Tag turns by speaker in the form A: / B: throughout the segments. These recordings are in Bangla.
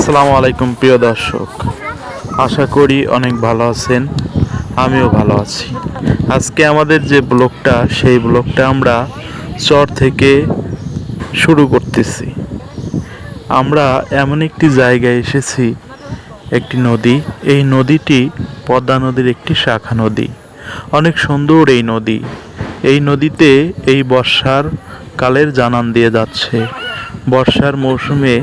A: আসসালামু আলাইকুম, প্রিয় দর্শক। আশা করি অনেক ভালো আছেন, আমিও ভালো আছি। আজকে আমাদের যে ব্লগটা, সেই ব্লগটা আমরা চর থেকে শুরু করতেছি। আমরা এমন একটি জায়গায় এসেছি, একটি নদী। এই নদীটি পদ্মা নদীর একটি শাখা নদী। অনেক সুন্দর এই নদী। এই নদীতে এই বর্ষার কালের জানান দিয়ে যাচ্ছে। বর্ষার মৌসুমে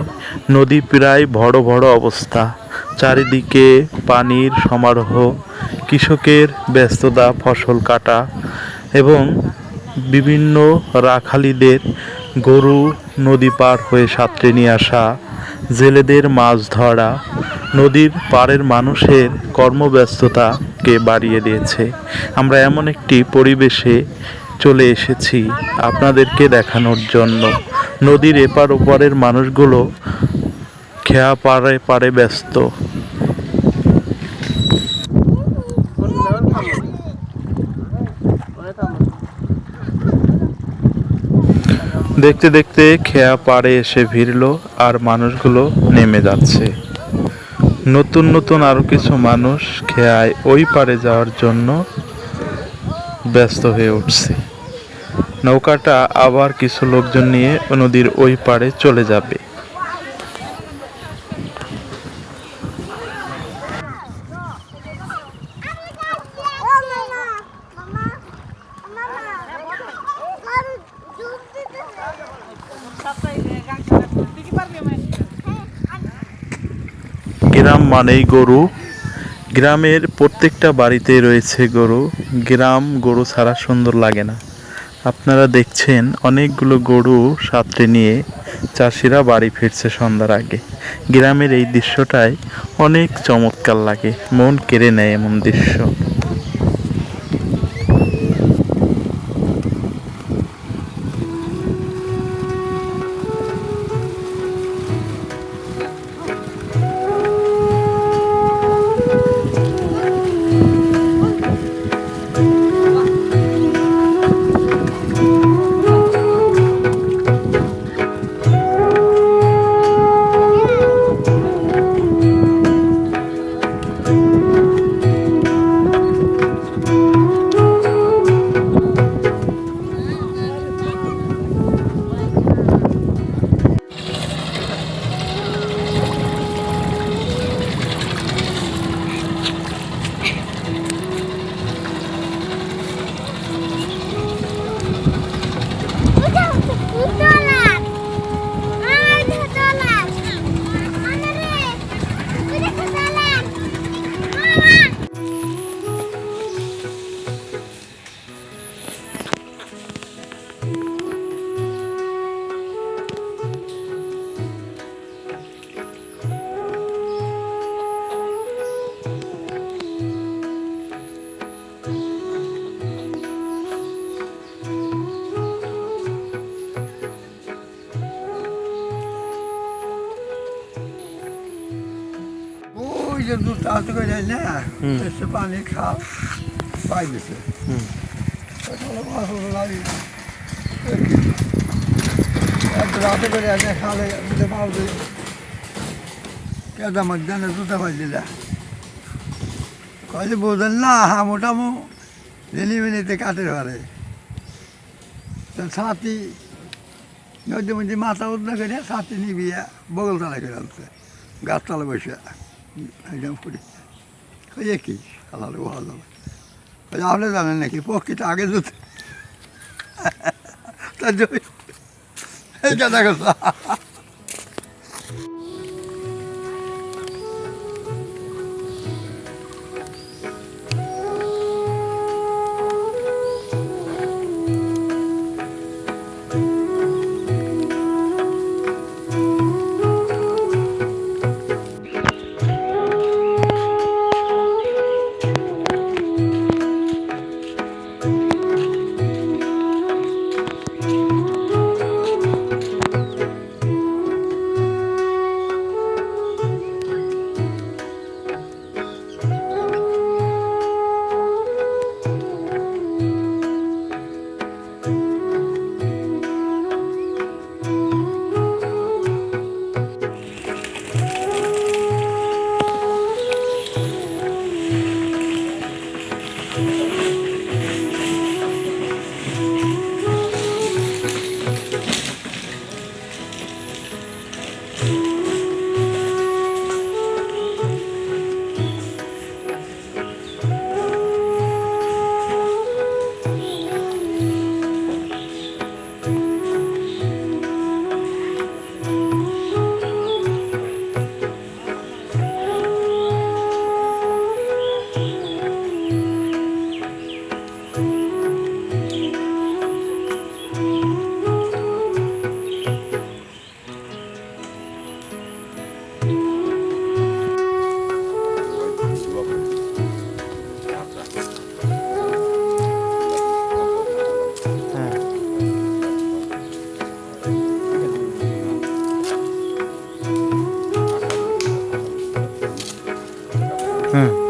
A: নদী প্রায় ভড় ভড় অবস্থা। চারিদিকে পানির সমারোহ, কৃষকের ব্যস্ততা, ফসল কাটা এবং বিভিন্ন রাখালিদের গরু নদী পার হয়ে সাঁতরে নিয়ে আসা, জেলেদের মাছ ধরা, নদীর পাড়ের মানুষের কর্মব্যস্ততাকে বাড়িয়ে দিয়েছে। আমরা এমন একটি পরিবেশে চলে এসেছি আপনাদেরকে দেখানোর জন্য। নদীর এপার ওপারের মানুষগুলো খেয়া পারে পারে ব্যস্ত। দেখতে দেখতে খেয়া পাড়ে এসে ভিড়লো আর মানুষগুলো নেমে যাচ্ছে। নতুন নতুন আরও কিছু মানুষ খেয়ায় ওই পারে যাওয়ার জন্য ব্যস্ত হয়ে উঠছে। নৌকাটা আবার কিছু লোকজন নিয়ে নদীর ওই পারে চলে যাবে। গ্রাম মানেই গরু। গ্রামের প্রত্যেকটা বাড়িতে রয়েছে গরু। গ্রাম গরু ছাড়া সুন্দর লাগে না। আপনারা দেখছেন অনেকগুলো গরু সাথে নিয়ে চাষিরা বাড়ি ফিরছে সন্ধ্যার আগে। গ্রামের এই দৃশ্যটাই অনেক চমৎকার লাগে। মন কেড়ে নেয় এমন দৃশ্য।
B: ওই যে আসতে করে যায় না।
A: হুম।
B: পানি খাও। পাই দিছে রাতে করে এসে খালে দিতে পাও কেদা মধ্যাহ্নে দুটা পাই দিলা কয়ে বোঝেন না হা মোটামু রেলি মিনিতে পারে তো ছাতি নদী মধ্যে মাথা উদ্দা করে ছাতি নিবিয়া বগল তালা করে আনছে গাছতলা বসে একদম করি ওই কি আল্লাহ ভালো ওই আপনি জানেন নাকি পক্ষীটা আগে দুধ তার জন্য এই কথা কথা
C: 응.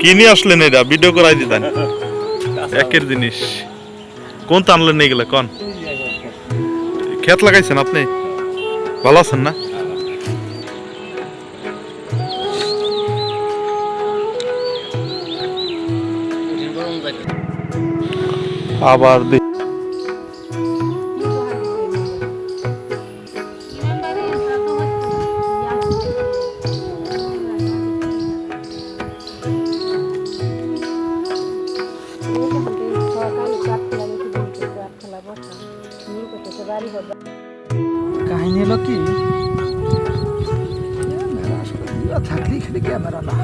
A: কি নিয়ে আসলেন এটা? ভিডিও করাই দিতেন। একের জিনিস। কোন তো আনলেন এগুলো? কন? খেত লাগাইছেন আপনি? ভালো আছেন না? আবার
D: কাহিনী হলো কি? থাকলেই খালি ক্যামেরা না।